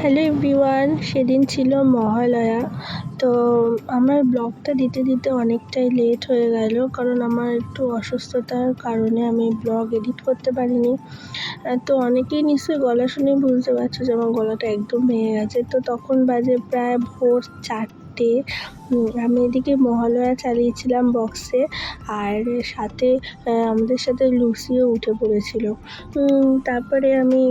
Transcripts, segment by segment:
Hello everyone সেদিন ছিল মহালয়া। তো আমার ব্লগটা দিতে দিতে অনেকটাই লেট হয়ে গেল, কারণ আমার একটু অসুস্থতার কারণে আমি ব্লগ এডিট করতে পারিনি। তো অনেকেই নিশ্চয়ই গলা শুনে বুঝতে পারছ যে আমার গলাটা একদম ভেঙে গেছে। তো তখন বাজে প্রায় ভোর চারটে উম, আমি এদিকে মহালয়া চালিয়েছিলাম বক্সে আর সাথে আমাদের সাথে লুসিও উঠে পড়েছিল। তারপরে আমি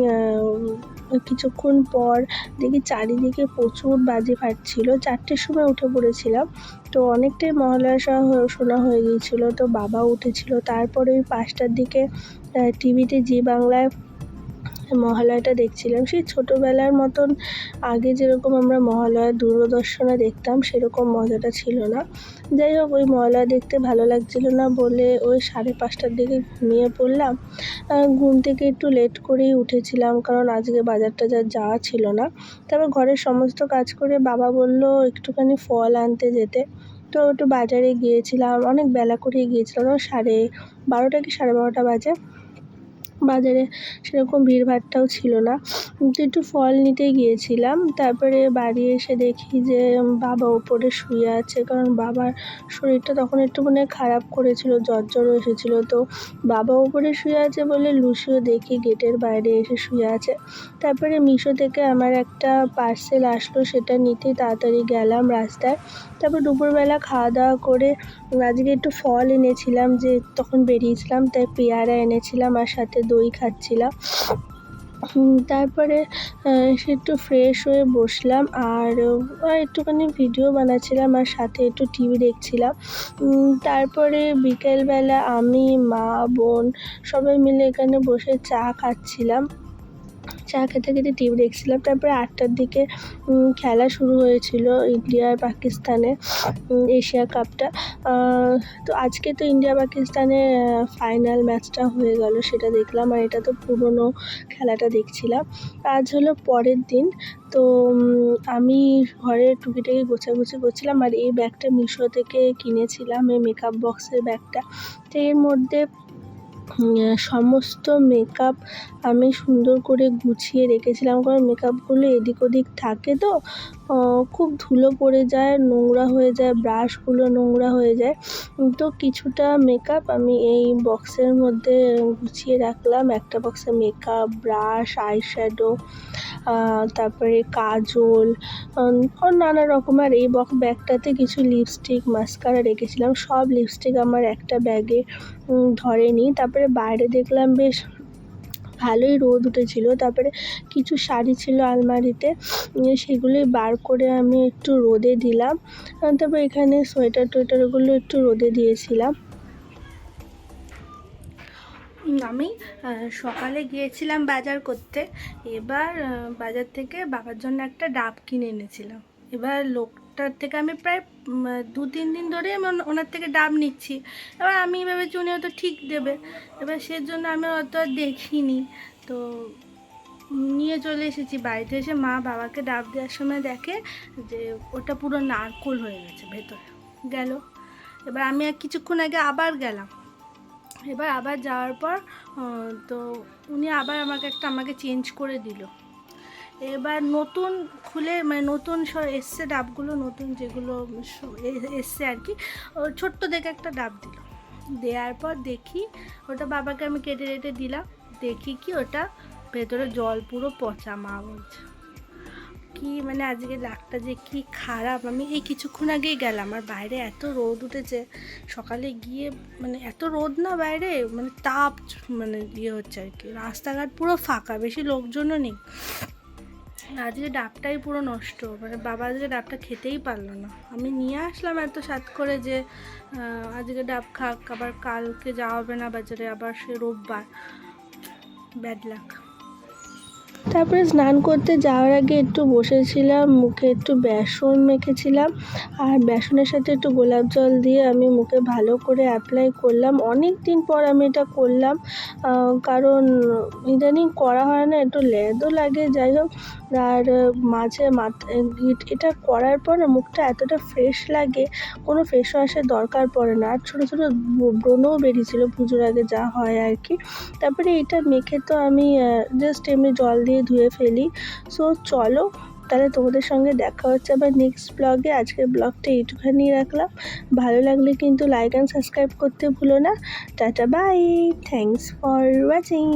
কিছুক্ষণ পর দেখি চারিদিকে প্রচুর বাজি ফাটছিল। চারটের সময় উঠে পড়েছিলাম। তো অনেকটাই মহালয়া শোনা শোনা হয়ে গিয়েছিল। তো বাবা উঠেছিল। তারপরে ওই পাঁচটার দিকে টিভিতে জি বাংলায় মহালয়াটা দেখছিলাম, সেই ছোটোবেলার মতন আগে যেরকম আমরা মহালয়া দূরদর্শনে দেখতাম, সেরকম মজাটা ছিল না। যাই হোক, ওই মহালয়া দেখতে ভালো লাগছিল না বলে ওই সাড়ে পাঁচটার দিকে ঘুমিয়ে পড়লাম। ঘুম থেকে একটু লেট করেই উঠেছিলাম, কারণ আজকে বাজার টাজার যাওয়া ছিল না। তারপর ঘরের সমস্ত কাজ করে বাবা বলল একটুখানি ফল আনতে যেতে। তো একটু বাজারে গিয়েছিলাম, অনেক বেলা করেই গিয়েছিলাম সাড়ে বারোটা কি সাড়ে বারোটা বাজে। বাজারে সেরকম ভিড়ভাট্টাও ছিল না। তো একটু ফল নিতে গিয়েছিলাম, তারপরে বাড়ি এসে দেখি যে বাবা ওপরে শুয়ে আছে, কারণ বাবার শরীরটা তখন একটু মানে খারাপ করেছিল জ্বর জ্বরও এসেছিল। তো বাবা ওপরে শুয়ে আছে বলে লুসিও দেখি গেটের বাইরে এসে শুয়ে আছে। তারপরে মিশো থেকে আমার একটা পার্সেল আসলো, সেটা নিতে তাড়াতাড়ি গেলাম রাস্তায়। তারপর দুপুরবেলা খাওয়া দাওয়া করে আজকে একটু ফল এনেছিলাম যে, তখন বেরিয়েছিলাম, তাই পেয়ারা এনেছিলাম আর সাথে দই খাচ্ছিলাম। তারপরে একটু ফ্রেশ হয়ে বসলাম আর একটুখানি ভিডিও বানাচ্ছিলাম আর সাথে একটু টিভি দেখছিলাম। তারপরে বিকেলবেলা আমি, মা, বোন সবাই মিলে এখানে বসে চা খাচ্ছিলাম। চা খেতে খেতে টিভি দেখছিলাম। তারপরে আটটার দিকে খেলা শুরু হয়েছিল ইন্ডিয়া আর পাকিস্তানের এশিয়া কাপটা। তো আজকে তো ইন্ডিয়া পাকিস্তানের ফাইনাল ম্যাচটা হয়ে গেল, সেটা দেখলাম। আর এটা তো পুরনো খেলাটা দেখছিলাম। আজ হলো পরের দিন। তো আমি ঘরে টুকিটাকি গোছাগুছি করছিলাম। আর এই ব্যাগটা মিশো থেকে কিনেছিলাম, এই মেকআপ বক্সের ব্যাগটা। তো এর মধ্যে সমস্ত মেকআপ আমি সুন্দর করে গুছিয়ে রেখেছিলাম। কারণ মেকআপগুলো এদিক ওদিক থাকে তো খুব ধুলো পড়ে যায়, নোংরা হয়ে যায় ব্রাশগুলো নোংরা হয়ে যায়। তো কিছুটা মেকআপ আমি এই বক্সের মধ্যে গুছিয়ে রাখলাম। একটা বক্সে মেকআপ ব্রাশ আইশ্যাডো তারপরে কাজল নানা রকম। আর এই বক ব্যাগটাতে কিছু লিপস্টিক মাস্কারা রেখেছিলাম। সব লিপস্টিক আমার একটা ব্যাগে ধরেনি। তারপরে বাইরে দেখলাম বেশ ভালোই রোদ উঠেছিল। তারপরে কিছু শাড়ি ছিল আলমারিতে। সেগুলোই বার করে আমি একটু রোদে দিলাম। তারপর এখানে সোয়েটার টোয়েটারগুলো একটু রোদে দিয়েছিলাম। আমি সকালে গিয়েছিলাম বাজার করতে। এবার বাজার থেকে বাবার জন্য একটা ডাব কিনে এনেছিলাম। এবার লোকটার থেকে আমি প্রায় দু, তিন দিন ধরে আমি ওনার থেকে ডাব নিচ্ছি। এবার আমি ভেবেছি উনি হয়তো ঠিক দেবে। এবার সেজন্য আমি অত দেখিনি। তো নিয়ে চলে এসেছি বাড়িতে এসে মা বাবাকে ডাব দেওয়ার সময় দেখে যে ওটা পুরো নারকোল হয়ে গেছে ভেতরে। গেল। এবার আমি কিছুক্ষণ আগে আবার গেলাম। এবার আবার যাওয়ার পর তো উনি আবার আমাকে একটা, আমাকে চেঞ্জ করে দিল। এবার নতুন খুলে মানে নতুন সব এসছে ডাবগুলো, নতুন যেগুলো এসছে আর কি ছোট্ট দেখে একটা ডাব দিল। দেওয়ার পর দেখি, ওটা বাবাকে আমি কেটে কেটে দিলাম। দেখি কি ওটা ভেতরে জল পুরো পচা মা বলছে। কি মানে আজকে লাকটা যে কি খারাপ। আমি এই কিছুক্ষণ আগেই গেলাম, আর বাইরে এত রোদ উঠেছে। সকালে গিয়ে মানে এত রোদ না বাইরে মানে তাপ মানে ইয়ে হচ্ছে আর কি। রাস্তাঘাট পুরো ফাঁকা, বেশি লোকজনও নেই। আজকে ডাবটাই পুরো নষ্ট মানে বাবা আজকে ডাবটা খেতেই পারল না। আমি নিয়ে আসলাম এত সাত করে যে আজকে ডাব খাক, আবার কালকে যাওয়া হবে না বাজারে, আবার সে রোববার। Bad luck. তারপরে স্নান করতে যাওয়ার আগে একটু বসেছিলাম, মুখে একটু বেসন মেখেছিলাম আর বেসনের সাথে একটু গোলাপ জল দিয়ে আমি মুখে ভালো করে অ্যাপ্লাই করলাম। অনেক দিন পর আমি এটা করলাম কারণ ইদানিং করা হয় না, একটু লেদও লাগে। যাই হোক আর মাঝে এটা করার পর না মুখটা এতটা ফ্রেশ লাগে, কোনো ফেস ওয়াশের দরকার পড়ে না। আর ছোটো ছোটো ব্রণও বেরিয়েছিলো পুজোর আগে যা হয় আর কি। তারপরে এটা মেখে তো আমি জাস্ট এমনি জল দিয়ে ধুয়ে ফেলি। সো চলো, তাহলে তোমাদের সঙ্গে দেখা হচ্ছে আবার নেক্সট ব্লগে আজকের ব্লগটা এইটুখানি রাখলাম। ভালো লাগলে কিন্তু লাইক অ্যান্ড সাবস্ক্রাইব করতে ভুলো না। Tata bye thanks for watching